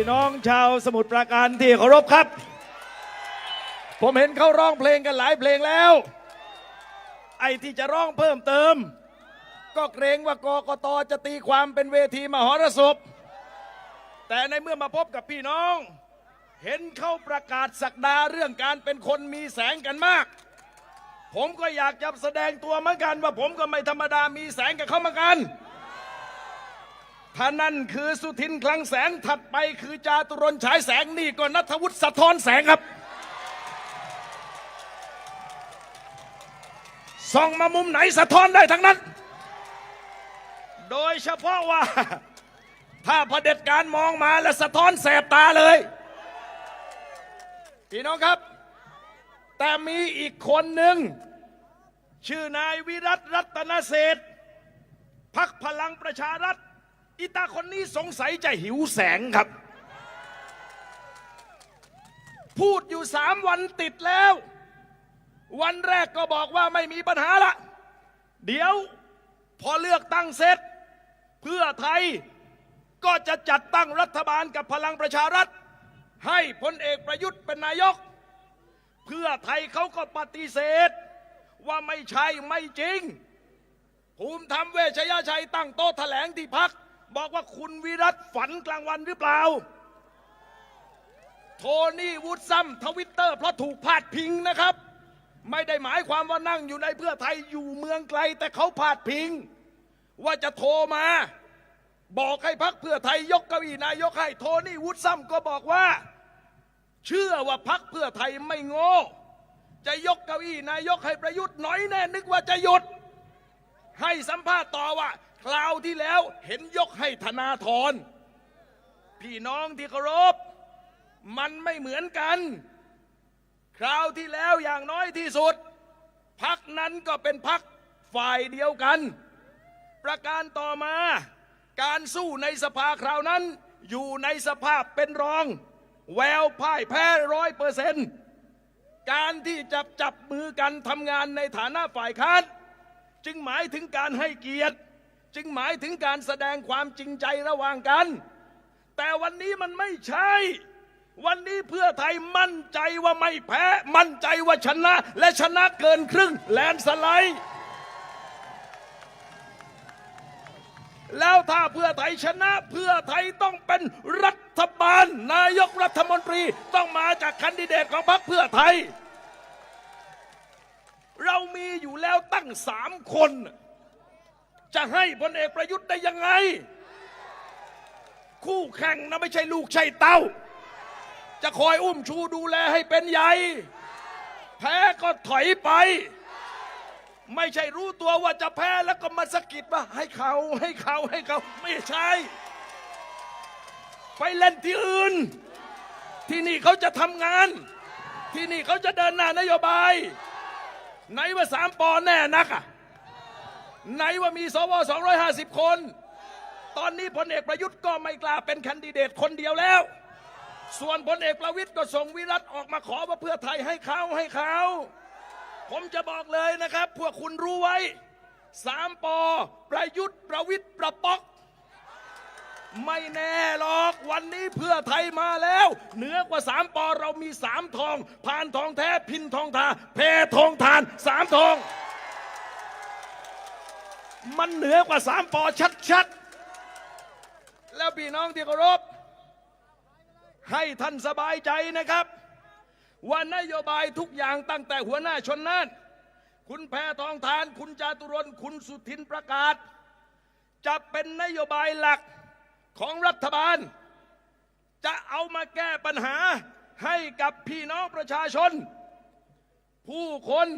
พี่น้องชาวสมุทรปราการที่เคารพครับ ผมเห็นเขาร้องเพลงกันหลายเพลงแล้ว ไอ้ที่จะร้องเพิ่มเติม ก็เกรงว่ากกตจะตีความเป็นเวทีมหรสพ แต่ในเมื่อมาพบกับพี่น้อง เห็นเขาประกาศสักดาเรื่องการเป็นคนมีแสงกันมาก ผมก็อยากจะแสดงตัวเหมือนกันว่าผมก็ไม่ธรรมดามีแสงกับเขาเหมือนกัน ถ้านั่นคือสุทินคลังแสงถัดไปคือจาตุรนฉายแสงนี่ก็นัทวุฒิสะท้อนแสงครับส่องมามุมไหนสะท้อนได้ทั้งนั้น โดยเฉพาะว่า ถ้าเผด็จการมองมาแล้วสะท้อนแสบตาเลยพี่น้องครับ แต่มีอีกคนหนึ่ง ชื่อนายวิรัตรัตนเศษพักพลังประชารัฐ อีตาคนนี้สงสัยจะหิวแสงครับ พูดอยู่สามวันติดแล้ว วันแรกก็บอกว่าไม่มีปัญหาละ เดี๋ยวพอเลือกตั้งเสร็จ เพื่อไทยก็จะจัดตั้งรัฐบาลกับพลังประชารัฐ ให้พลเอกประยุทธ์เป็นนายก เพื่อไทยเขาก็ปฏิเสธ ว่าไม่ใช่ไม่จริง ภูมิธรรมเวชยชัยตั้งโต๊ะแถลงที่พัก บอกว่าคุณวิรัตฝันกลางวันหรือเปล่า โทนี่วูดซัมทวิตเตอร์เพราะถูกพาดพิงนะครับ ไม่ได้หมายความว่านั่งอยู่ในเพื่อไทยอยู่เมืองไกล แต่เขาพาดพิง ว่าจะโทรมา บอกให้พักเพื่อไทยยกเก้าอี้นายกให้โทนี่วูดซัมก็บอกว่า เชื่อว่าพักเพื่อไทยไม่โง่จะยกเก้าอี้นายกให้ประยุทธ์หน่อยแน่นึกว่าจะหยุด ให้สัมภาษณ์ต่อว่า คราวที่แล้วเห็นยกให้ธนาธรพี่น้องที่เคารพ มันไม่เหมือนกัน คราวที่แล้วอย่างน้อยที่สุด พักนั้นก็เป็นพักฝ่ายเดียวกัน ประการต่อมาการสู้ในสภาคราวนั้น อยู่ในสภาพเป็นรอง แววพ่ายแพ้ร้อยเปอร์เซนต์การที่จะจับมือกันทำงานในฐานะฝ่ายค้านจึงหมายถึงการให้เกียรติ จึงหมายถึงการแสดงความจริงใจระหว่างกัน แต่วันนี้มันไม่ใช่ วันนี้เพื่อไทยมั่นใจว่าไม่แพ้ มั่นใจว่าชนะ และชนะเกินครึ่งแลนสไลด์แล้วถ้าเพื่อไทยชนะเพื่อไทยต้องเป็นรัฐบาล นายกรัฐมนตรีต้องมาจากแคนดิเดตของพรรคเพื่อไทย เรามีอยู่แล้วตั้งสามคน จะให้พลเอกประยุทธ์ได้ยังไง คู่แข่งนะไม่ใช่ลูกใช่เต้า จะคอยอุ้มชูดูแลให้เป็นใหญ่ แพ้ก็ถอยไป ไม่ใช่รู้ตัวว่าจะแพ้แล้วก็มาสะกิดว่าให้เขาให้เขาให้เขาไม่ใช่ ไปเล่นที่อื่น ที่นี่เขาจะทำงาน ที่นี่เขาจะเดินหน้านโยบาย ไหนว่าสามปอแน่นักอะ ไหนว่ามีสว250 คน ตอนนี้พลเอกประยุทธ์ก็ไม่กล้าเป็นแคนดิเดตคนเดียวแล้ว ส่วนพลเอกประวิตยก็ส่งวิรัตออกมาขอว่าเพื่อไทยให้เขาให้เขาผมจะบอกเลยนะครับ พวกคุณรู้ไว้สามปอประยุทธ์ประวิทย์ประป๊อก ไม่แน่หรอกวันนี้เพื่อไทยมาแล้ว เหนือกว่าสามปอเรามีสามทอง ผ่านทองแท้พินทองทา แพทองทานสามทอง มันเหนือกว่าสามปอชัดๆ แล้วพี่น้องที่เคารพ ให้ท่านสบายใจนะครับ ว่านโยบายทุกอย่างตั้งแต่หัวหน้าชนน่าน คุณแพทองทาน คุณจาตุรนคุณสุทินประกาศ จะเป็นนโยบายหลักของรัฐบาล จะเอามาแก้ปัญหาให้กับพี่น้องประชาชน ผู้คน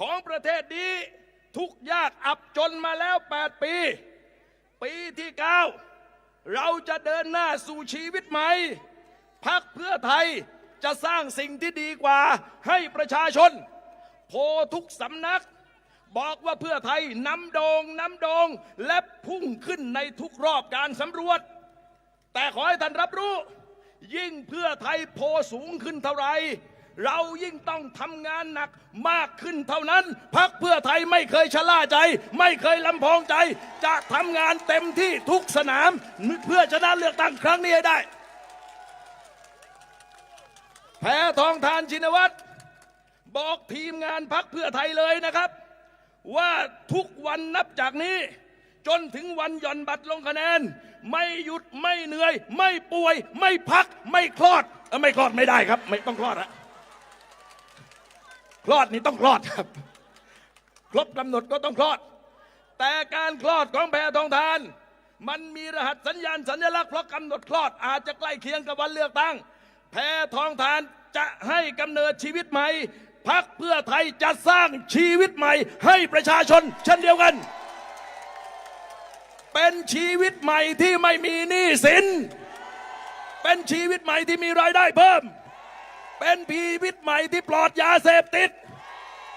ของประเทศนี้ ทุกยากอับจนมาแล้ว 8 ปี ปีที่ 9 เราจะเดินหน้าสู่ชีวิตใหม่พักเพื่อไทยจะสร้างสิ่งที่ดีกว่าให้ประชาชน โพทุกสำนัก บอกว่าเพื่อไทยนำโดงนำโดงและพุ่งขึ้นในทุกรอบการสำรวจ แต่ขอให้ท่านรับรู้ ยิ่งเพื่อไทยโพสูงขึ้นเท่าไหร่ เรายิ่งต้องทำงานหนักมากขึ้นเท่านั้น พักเพื่อไทยไม่เคยชะล่าใจ ไม่เคยลำพองใจ จะทำงานเต็มที่ทุกสนาม เพื่อชนะเลือกตั้งครั้งนี้ให้ได้ แพทองทานชินวัตรบอกทีมงานพักเพื่อไทยเลยนะครับ ว่าทุกวันนับจากนี้ จนถึงวันหย่อนบัตรลงคะแนน ไม่หยุดไม่เหนื่อย ไม่ป่วย ไม่พักไม่คลอดเออไม่คลอดไม่ได้ครับ ไม่ต้องคลอดอะ ลอดนี่ต้องคลอดครับ ครบกำหนดก็ต้องคลอด แต่การคลอดของแพทองทาน มันมีรหัสสัญญาณสัญลักษณ์เพราะกำหนดคลอดอาจจะใกล้เคียงกับวันเลือกตั้ง แพทองทานจะให้กำเนิดชีวิตใหม่พักเพื่อไทยจะสร้างชีวิตใหม่ ให้ประชาชน เช่นเดียวกัน เป็นชีวิตใหม่ที่ไม่มีหนี้สิน เป็นชีวิตใหม่ที่มีรายได้เพิ่ม เป็นชีวิตใหม่ที่ปลอดยาเสพติด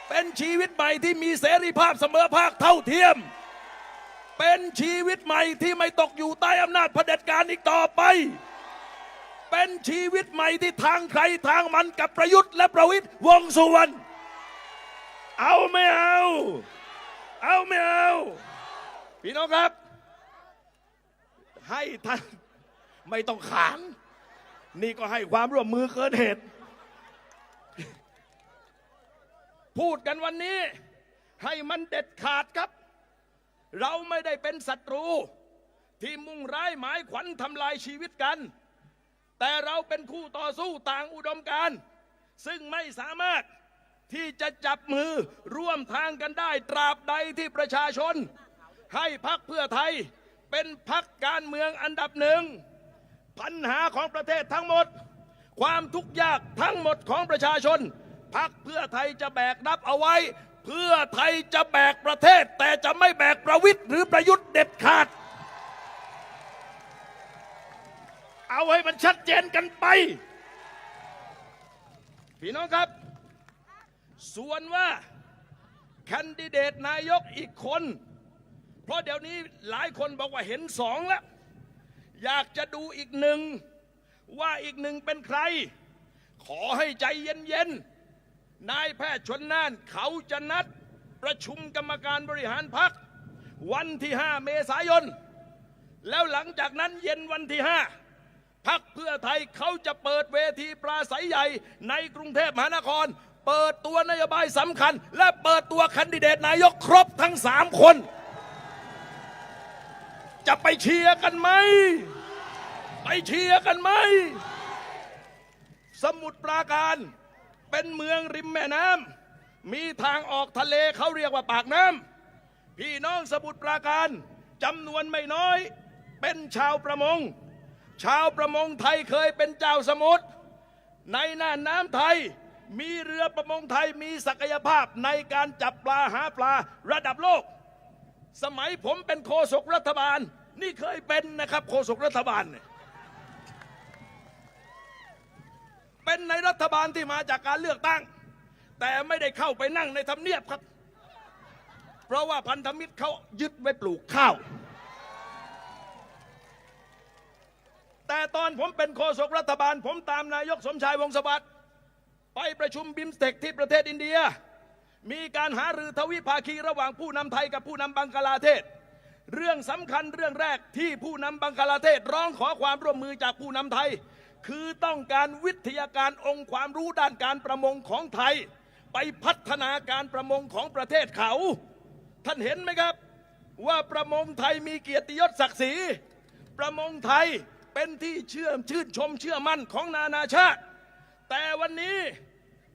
เป็นชีวิตใหม่ที่มีเสรีภาพเสมอภาคเท่าเทียม เป็นชีวิตใหม่ที่ไม่ตกอยู่ใต้อำนาจเผด็จการอีกต่อไป เป็นชีวิตใหม่ที่ทางใครทางมันกับประยุทธ์และประวิทย์วงสุวรรณ เอาไม่เอา เอาไม่เอา พี่น้องครับ ให้ท่านไม่ต้องขานนี่ก็ให้ความร่วมมือเกินเหตุ พูดกันวันนี้ ให้มันเด็ดขาดครับ เราไม่ได้เป็นศัตรู ที่มุ่งร้ายหมายขวัญทำลายชีวิตกัน แต่เราเป็นคู่ต่อสู้ต่างอุดมการ ซึ่งไม่สามารถที่จะจับมือร่วมทางกันได้ตราบใดที่ประชาชน ให้พักเพื่อไทยเป็นพักการเมืองอันดับหนึ่งปัญหาของประเทศทั้งหมด ความทุกข์ยากทั้งหมดของประชาชน พักเพื่อไทยจะแบกรับเอาไว้ เพื่อไทยจะแบกประเทศ แต่จะไม่แบกประวิทย์หรือประยุทธ์เด็ดขาด เอาให้มันชัดเจนกันไป พี่น้องครับ ส่วนว่าแคนดิเดตนายกอีกคน เพราะเดี๋ยวนี้หลายคนบอกว่าเห็นสองแล้วอยากจะดูอีกหนึ่งว่าอีกหนึ่งเป็นใคร ขอให้ใจเย็นๆ นายแพทย์ชนน่านเขาจะนัดประชุมกรรมการบริหารพักวันที่ 5 เมษายน แล้วหลังจากนั้นเย็นวันที่ 5 พักเพื่อไทยเขาจะเปิดเวทีปราศัยใหญ่ในกรุงเทพมหานคร เปิดตัวนโยบายสำคัญ และเปิดตัวแคนดิเดตนายกครบทั้งสามคน จะไปเชียร์กันไหม ไปเชียร์กันไหม สมุทรปราการ เป็นเมืองริมแม่น้ำมีทางออกทะเลเขาเรียกว่าปากน้ำพี่น้องสมุทรปราการจำนวนไม่น้อย เป็นชาวประมง ชาวประมงไทยเคยเป็นเจ้าสมุทรในน่านน้ำไทยมีเรือประมงไทยมีศักยภาพในการจับปลาหาปลาระดับโลก สมัยผมเป็นโฆษกรัฐบาล นี่เคยเป็นนะครับโฆษกรัฐบาลเนี่ย เป็นในรัฐบาลที่มาจากการเลือกตั้ง แต่ไม่ได้เข้าไปนั่งในทำเนียบครับ เพราะว่าพันธมิตรเขายึดไว้ปลูกข้าว แต่ตอนผมเป็นโฆษกรัฐบาล ผมตามนายกสมชายวงศ์สวัสดิ์ไปประชุมบิมสเต็กที่ประเทศอินเดีย มีการหารือทวิภาคีระหว่างผู้นำไทยกับผู้นำบังกลาเทศ เรื่องสำคัญเรื่องแรกที่ผู้นำบังกลาเทศร้องขอความร่วมมือจากผู้นำไทย คือต้องการวิทยาการองค์ความรู้ด้านการประมงของไทย ไปพัฒนาการประมงของประเทศเขา ท่านเห็นไหมครับ ว่าประมงไทยมีเกียรติยศศักดิ์ศรีประมงไทยเป็นที่เชื่อมชื่นชมเชื่อมั่นของนานาชาติ แต่วันนี้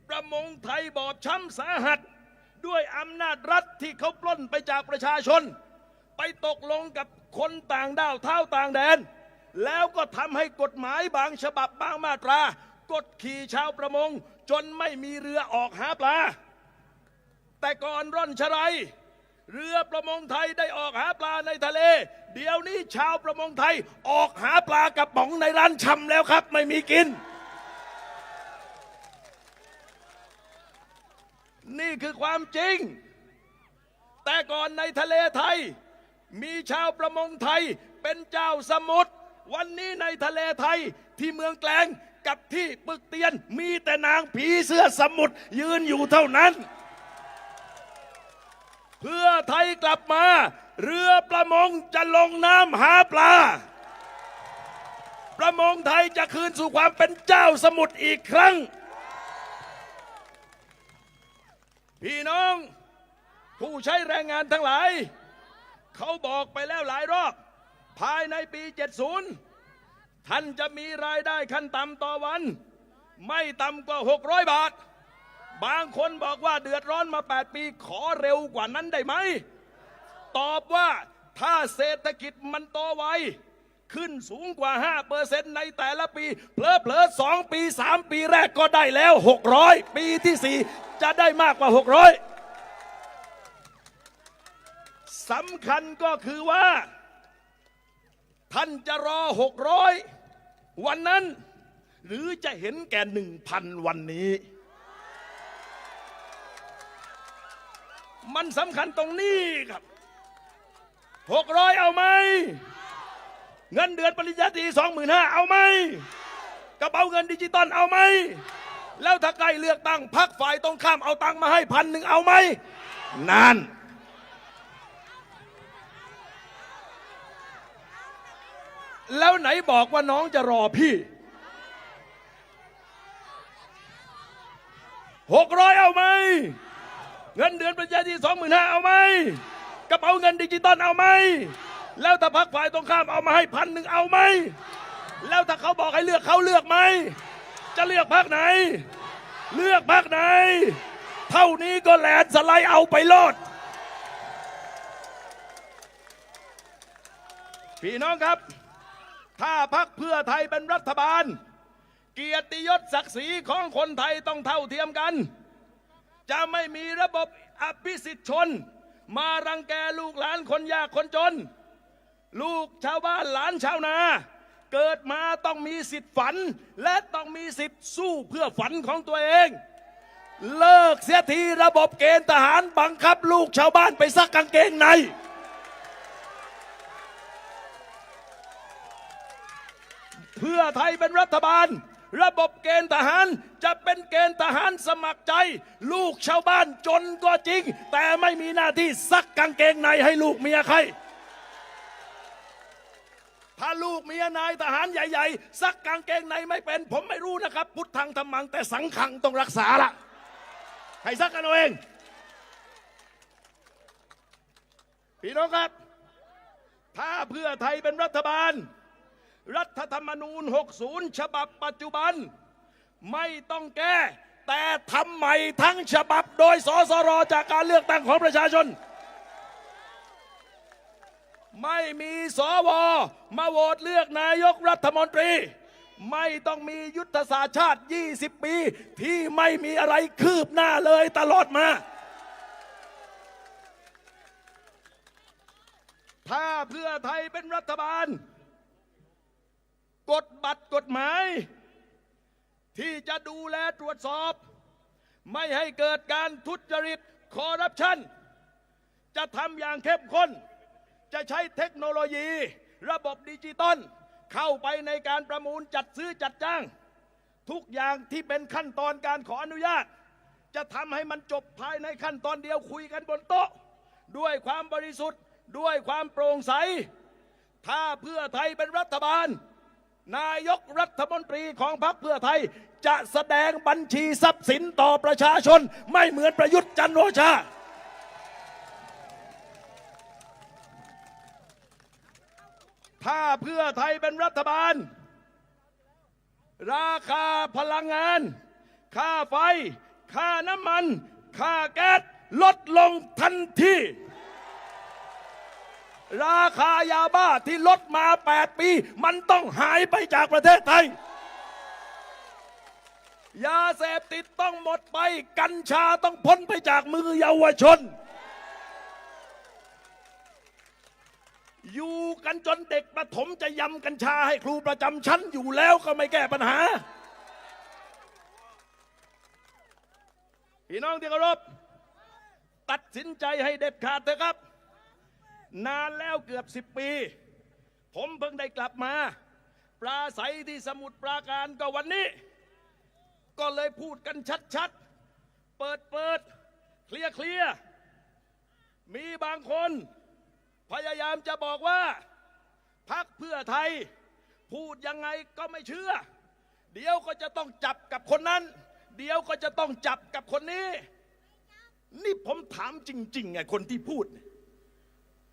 ประมงไทยบอบช้ำสาหัส ด้วยอำนาจรัฐที่เขาปล้นไปจากประชาชน ไปตกลงกับคนต่างด้าวเท่าต่างแดน แล้วก็ทำให้กฎหมายบางฉบับบางมาตรากดขี่ชาวประมง จนไม่มีเรือออกหาปลา แต่ก่อนร่อนชรัยเรือประมงไทยได้ออกหาปลาในทะเล เดี๋ยวนี้ชาวประมงไทยออกหาปลากระป๋องในร้านชำแล้วครับ ไม่มีกิน นี่คือความจริง แต่ก่อนในทะเลไทย มีชาวประมงไทยเป็นเจ้าสมุทร วันนี้ในทะเลไทยที่เมืองแกลงกับที่ปึกเตียนมีแต่นางผีเสื้อสมุทรยืนอยู่เท่านั้น เพื่อไทยกลับมา เรือประมงจะลงน้ำหาปลา ประมงไทยจะคืนสู่ความเป็นเจ้าสมุทรอีกครั้ง พี่น้อง ผู้ใช้แรงงานทั้งหลาย เขาบอกไปแล้วหลายรอบ ภายในปี 70 ท่านจะมีรายได้ขั้นต่ำต่อวัน ไม่ต่ำกว่า 600 บาท บางคนบอกว่าเดือดร้อนมา 8 ปีขอเร็วกว่านั้นได้ไหม ตอบว่าถ้าเศรษฐกิจมันโตไวขึ้นสูงกว่า 5%ในแต่ละปี เพลอเพลอสองปี 3 ปีแรกก็ได้แล้ว 600 ปีที่ 4 จะได้มากกว่า 600สำคัญก็คือว่า ท่านจะรอ600วันนั้น หรือจะเห็นแก่หนึ่งพันวันนี้ มันสำคัญตรงนี้ครับ600เอาไหม เงินเดือนปริญญาตรีสองหมื่นห้าเอาไหม กระเป๋าเงินดิจิตอลเอาไหม แล้วถ้าใกล้เลือกตั้งพักฝ่ายตรงข้ามเอาตังมาให้พันหนึ่งเอาไหม นั่น แล้วไหนบอกว่าน้องจะรอพี่หกร้อยเอาไหม เงินเดือนปริญญาตรีสองหมื่นห้าเอาไหม กระเป๋าเงินดิจิตอลเอาไหม แล้วถ้าพักฝ่ายตรงข้ามเอามาให้พันหนึ่งเอาไหม แล้วถ้าเขาบอกให้เลือกเขาเลือกไหม จะเลือกพักไหน เลือกพักไหน เท่านี้ก็แลนด์สไลด์เอาไปโลด พี่น้องครับ ถ้าพักเพื่อไทยเป็นรัฐบาล เกียรติยศศักดิ์ศรีของคนไทยต้องเท่าเทียมกัน จะไม่มีระบบอภิสิทธิชน มารังแกลูกหลานคนยากคนจน ลูกชาวบ้านหลานชาวนา เกิดมาต้องมีสิทธิ์ฝัน และต้องมีสิทธิ์สู้เพื่อฝันของตัวเอง เลิกเสียทีระบบเกณฑ์ทหารบังคับลูกชาวบ้านไปซักกางเกงใน พื่อไทยเป็นรัฐบาล ระบบเกณฑ์ทหารจะเป็นเกณฑ์ทหารสมัครใจ ลูกชาวบ้านจนก็จริง แต่ไม่มีหน้าที่ซักกางเกงในให้ลูกเมียใครถ้าลูกเมียนายทหารใหญ่ ๆ ซักกางเกงในไม่เป็น ผมไม่รู้นะครับ พุทธังธรรมังแต่สังขังต้องรักษาละให้ซักกันเอาเอง พี่น้องครับ ถ้าเพื่อไทยเป็นรัฐบาล รัฐธรรมนูญ 60 ฉบับปัจจุบัน ไม่ต้องแก้ แต่ทำใหม่ทั้งฉบับโดยสสรจากการเลือกตั้งของประชาชน ไม่มีสวมาโหวตเลือกนายกรัฐมนตรี ไม่ต้องมียุทธศาสตร์ชาติ 20 ปี ที่ไม่มีอะไรคืบหน้าเลยตลอดมาถ้าเพื่อไทยเป็นรัฐบาล กฎบัตรกฎหมาย ที่จะดูแลตรวจสอบ ไม่ให้เกิดการทุจริตคอร์รัปชันจะทำอย่างเข้มข้น จะใช้เทคโนโลยี ระบบดิจิตอลเข้าไปในการประมูลจัดซื้อจัดจ้าง ทุกอย่างที่เป็นขั้นตอนการขออนุญาต จะทำให้มันจบภายในขั้นตอนเดียวคุยกันบนโต๊ะ ด้วยความบริสุทธิ์ด้วยความโปร่งใส ถ้าเพื่อไทยเป็นรัฐบาล นายกรัฐมนตรีของพรรคเพื่อไทย จะแสดงบัญชีทรัพย์สินต่อประชาชน ไม่เหมือนประยุทธ์จันโอชา ถ้าเพื่อไทยเป็นรัฐบาล ราคาพลังงาน ค่าไฟ ค่าน้ำมัน ค่าแก๊สลดลงทันที ราคายาบ้าที่ลดมา 8 ปี มันต้องหายไปจากประเทศไทย ยาเสพติดต้องหมดไป กัญชาต้องพ้นไปจากมือเยาวชน อยู่กันจนเด็กประถมจะยำกัญชาให้ครูประจำชั้นอยู่แล้วก็ไม่แก้ปัญหา พี่น้องที่เคารพตัดสินใจให้เด็ดขาดเถอะครับ นานแล้วเกือบสิบปี ผมเพิ่งได้กลับมา ปลาใสที่สมุทรปราการก็วันนี้ ก็เลยพูดกันชัดๆ เปิดเปิดเคลียร์เคลียร์มีบางคน พยายามจะบอกว่าพักเพื่อไทย พูดยังไงก็ไม่เชื่อ เดี๋ยวก็จะต้องจับกับคนนั้น เดี๋ยวก็จะต้องจับกับคนนี้ นี่ผมถามจริงๆไงคนที่พูดเนี่ย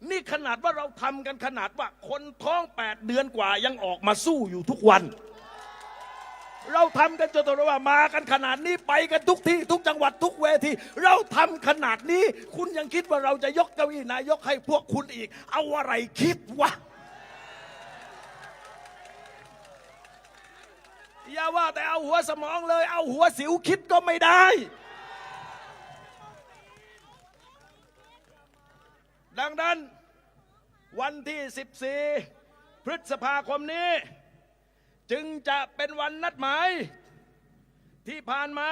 นี่ขนาดว่าเราทำกันขนาดว่าคนท้องแปดเดือนกว่ายังออกมาสู้อยู่ทุกวัน เราทำกันจนตัวว่ามากันขนาดนี้ไปกันทุกที่ทุกจังหวัดทุกเวที เราทำขนาดนี้ คุณยังคิดว่าเราจะยกเก้าอี้นายกให้พวกคุณอีก เอาอะไรคิดวะอย่าว่าแต่เอาหัวสมองเลย เอาหัวสิวคิดก็ไม่ได้ ดังนั้นวันที่ 14 พฤษภาคมนี้ จึงจะเป็นวันนัดหมาย ที่ผ่านมา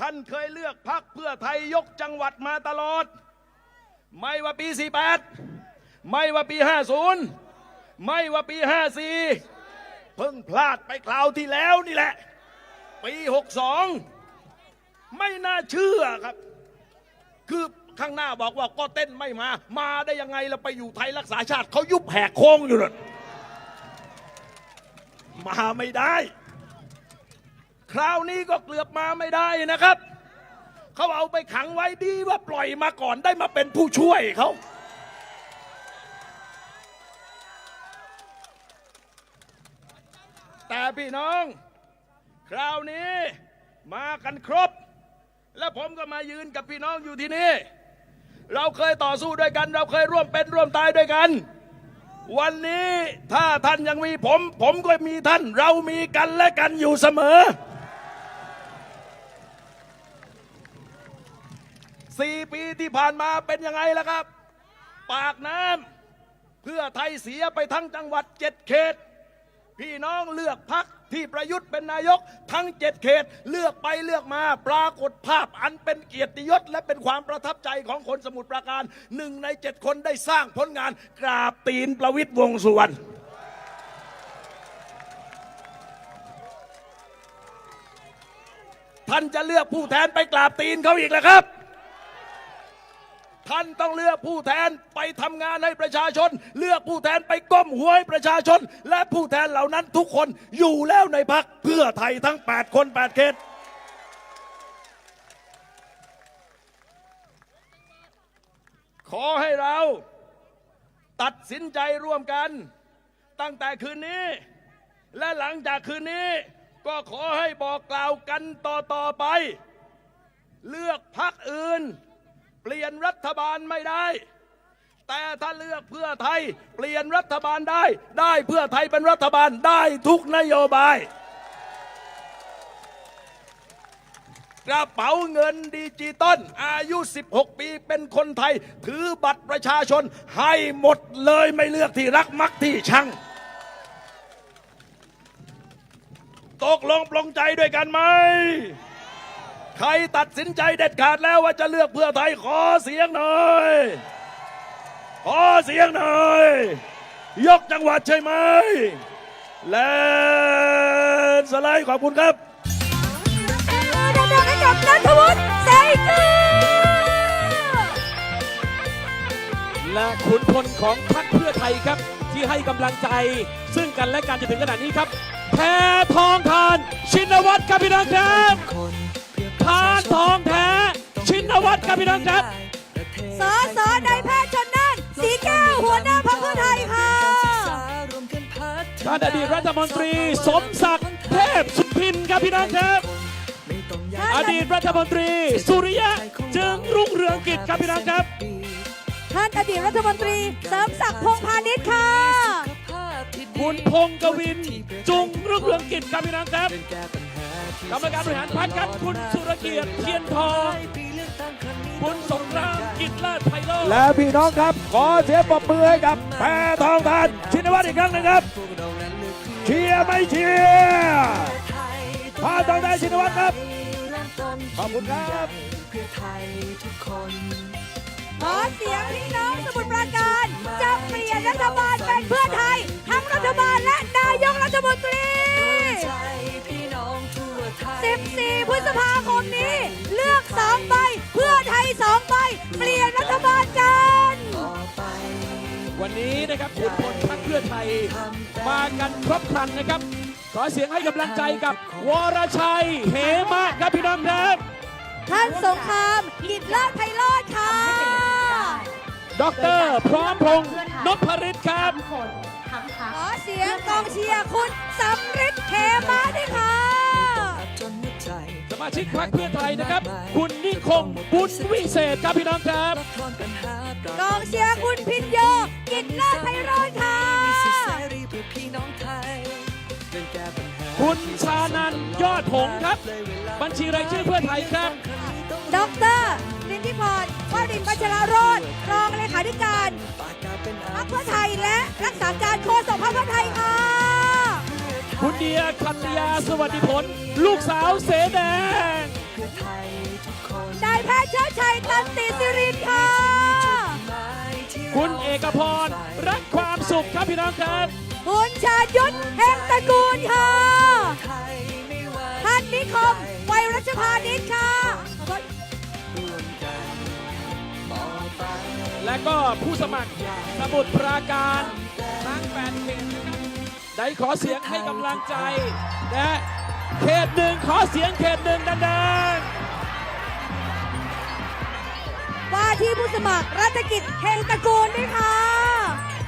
ท่านเคยเลือกพักเพื่อไทยยกจังหวัดมาตลอด ไม่ว่าปี 48 ไม่ว่าปี 50 ไม่ว่าปี 54 เพิ่งพลาดไปคราวที่แล้วนี่แหละ ปี 62 ไม่น่าเชื่อครับ คือ ข้างหน้าบอกว่าก็เต้นไม่มา มาได้ยังไงเราไปอยู่ไทยรักษาชาติเขายุบแหกโค้งอยู่เลยมาไม่ได้ คราวนี้ก็เกือบมาไม่ได้นะครับ เขาเอาไปขังไว้ดีว่าปล่อยมาก่อนได้มาเป็นผู้ช่วยเขาแต่พี่น้อง คราวนี้มากันครบ และผมก็มายืนกับพี่น้องอยู่ที่นี่ เราเคยต่อสู้ด้วยกัน เราเคยร่วมเป็นร่วมตายด้วยกัน วันนี้ถ้าท่านยังมีผม ผมก็มีท่าน เรามีกันและกันอยู่เสมอสี่ปีที่ผ่านมาเป็นยังไงล่ะครับ ปากน้ำเพื่อไทยเสียไปทั้งจังหวัดเจ็ดเขต พี่น้องเลือกพัก ที่ประยุทธ์เป็นนายกทั้งเจ็ดเขตเลือกไปเลือกมา ปรากฏภาพอันเป็นเกียรติยศ และเป็นความประทับใจของคนสมุทรปราการหนึ่งในเจ็ดคนได้สร้างผลงานกราบตีนประวิตยวงสุวรรณท่านจะเลือกผู้แทนไปกราบตีนเขาอีกแล้วครับ ท่านต้องเลือกผู้แทนไปทำงานให้ประชาชน เลือกผู้แทนไปก้มหัวให้ประชาชน และผู้แทนเหล่านั้นทุกคนอยู่แล้วในพักเพื่อไทยทั้ง 8 คน 8 เขตขอให้เราตัดสินใจร่วมกัน ตั้งแต่คืนนี้ และหลังจากคืนนี้ ก็ขอให้บอกกล่าวกันต่อต่อไป เลือกพักอื่น ลี่ยนรัฐบาลไม่ได้ แต่ถ้าเลือกเพื่อไทย เปลี่ยนรัฐบาลได้ ได้เพื่อไทยเป็นรัฐบาลได้ทุกนโยบายกระเป๋าเงินดิจิตอลอายุ 16 ปีเป็นคนไทย ถือบัตรประชาชนให้หมดเลยไม่เลือกที่รักมักที่ชัง ตกลงปลงใจด้วยกันไหม ใครตัดสินใจเด็ดขาดแล้วว่าจะเลือกเพื่อไทยขอเสียงหน่อย ขอเสียงหน่อย ยกจังหวัดใช่ไหม และสไลด์ขอบคุณครับดังๆให้กับนัทวุฒิเสยเกอและขุนพลของพรรคเพื่อไทยครับ ที่ให้กำลังใจซึ่งกันและกันจนถึงขนาดนี้ครับแพทองทานชินวัตรครับพี่น้องครับ ทานทองแท้ ชินวัตรครับพี่น้องครับ สอสอนายแพทย์ชนน่านสีแก้วหัวหน้าพรรคเพื่อไทยค่ะท่านอดีตรัฐมนตรีสมศักดิ์เทพสุทินครับพี่น้องครับ อดีตรัฐมนตรีสุริยะจึงรุ่งเรืองกิจครับพี่น้องครับ ท่านอดีตรัฐมนตรีเสริมศักดิ์พงษ์พาณิชย์ค่ะ คุณพงศ์กวินจุงรุ่งเรืองกิจครับพี่น้องครับ กรรมการบริหารพรรคครับคุณสุรเกียรติเทียนทองคุณสงครามกิจเลิศไพโรจน์และพี่น้องครับ ขอเสียงปรบมือให้กับแพทองทานชินวัตรอีกครั้งหนึงครับ เชียร์ไม่เชียร์แพทองทานชินวัตรครับ ขอบคุณครับขอเสียงพี่น้องสมุทรปราการจะเปลี่ยนรัฐบาลเป็นเพื่อไทย ษภาคมนี้ เลือก2ใบ เพื่อไทย2ใบ เปลี่ยนรัฐบาลกัน วันนี้นะครับขุนพลพรรคเพื่อไทย มากันครบครันนะครับ ขอเสียงให้กำลังใจกับ วรชัยเหมะครับพี่น้องครับ ท่านสงครามกิจเลิศไพโรธค่ะดอกเตอรพร้อมพงษ์นพริตครับขอเสียงกองเชียร์คุณสำริดเขมาด้วยค่ะส มาชิกพรรคเพื่อไทยนะครับ คุณนิคมบุญวิเศษครับพี่น้องครับกองเชียร์คุณพินโยกิจเลิศไพโรธค่ะคุณชานันยอดหงส์ครับ บัญชีรายชื่อเพื่อไทยครับดอกเตอรลินทิพรวรินทร์ปัชรโรธรองเลขาธิการพรรคเพื่อไทยและรักษาการโฆษกพรรคเพื่อไทยค่ะ คุณเดียคัตยาสวัสดิผล ลูกสาวเสแดง นายแพทย์เชิดชัยตันติสิรินค่ะ คุณเอกพรรักความสุขครับพี่น้องครับ คุณชายุทธเฮงตระกูลค่ะท่านนิคมไวยรัชพานิชค่ะ และก็ผู้สมัครสมุทรปราการทั้งแปดเขตนะครับ ได้ขอเสียงให้กำลังใจนะเขตหนึ่งขอเสียงเขตหนึ่งดังว่าที่ผู้สมัครรัชกิจเฮงตระกูลด้วยค่ะๆ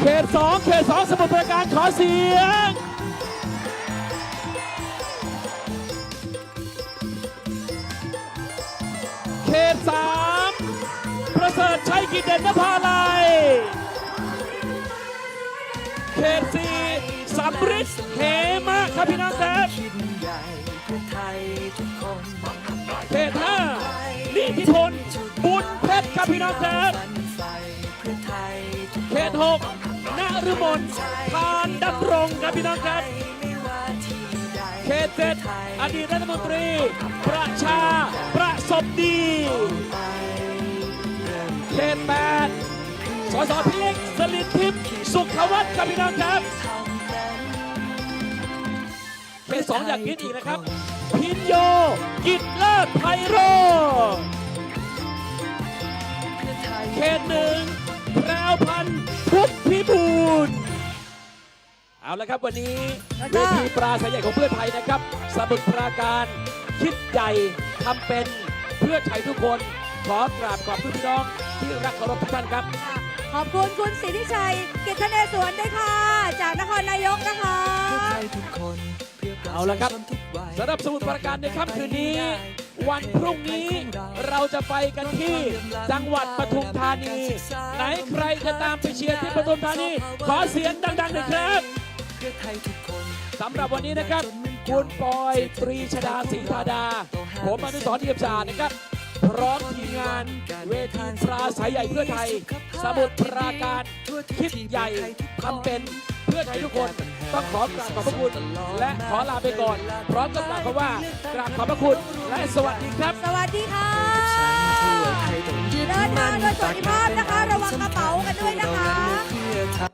เขตสองเขตสองสมุทรปราการขอเสียง เขตสามประเสริฐชัยกิจเด่นนภาลัย เขตสี่สำริดเหมะครับพี่น้องครับเขตห้านิติพลบุญเพชรครับพี่น้องครับเขตหกนฤมลทานดำรงครับพี่น้องครับเขตเจ็ดอดีตรัฐมนตรี ประชาประสบดีเขตแปด สอสอพิเล็กสลิดทิพย์สุขวัฒน์ครับพี่น้องครับเขตสองอยากคิดอีกนะครับ พินโย กิจเลิศไพโรจน์เขตหนึ่งแพรวพันธ์พุทธพิบูลเอาละครับวันนี้เวทีปราศัยใหญ่ของเพื่อไทยนะครับ สมุทรปราการคิดใหญ่ทำเป็นเพื่อไทยทุกคน ขอกราบขอบคุณพี่น้องที่รักเคารพทุกท่านครับ ขอบคุณคุณสิทธิชัย กิจเนศวรด้วยค่ะ จากนครนายกนะคะ เอาละครับสำหรับสมุทรปราการในค่ำคืนนี้ วันพรุ่งนี้เราจะไปกันที่จังหวัดปทุมธานี ไหนใครจะตามไปเชียร์ที่ปทุมธานี ขอเสียงดังๆหน่อยครับสำหรับวันนี้นะครับ คุณปอย ตรีชดาศรีธาดา ผมอนุสรเทียมศาสตร์นะครับ ร้อมทีมงาน เวทีปราศัยใหญ่เพื่อไทย สมุทรปราการคิดใหญ่ทำเป็นเพื่อไทยทุกคน ต้องขอกราบขอบพระคุณและขอลาไปก่อน พร้อมกับกล่าวคำว่ากราบขอบพระคุณและสวัสดีครับ สวัสดีค่ะเดินทางโดยสวัสดิภาพนะคะ ระวังกระเป๋ากันด้วยนะคะ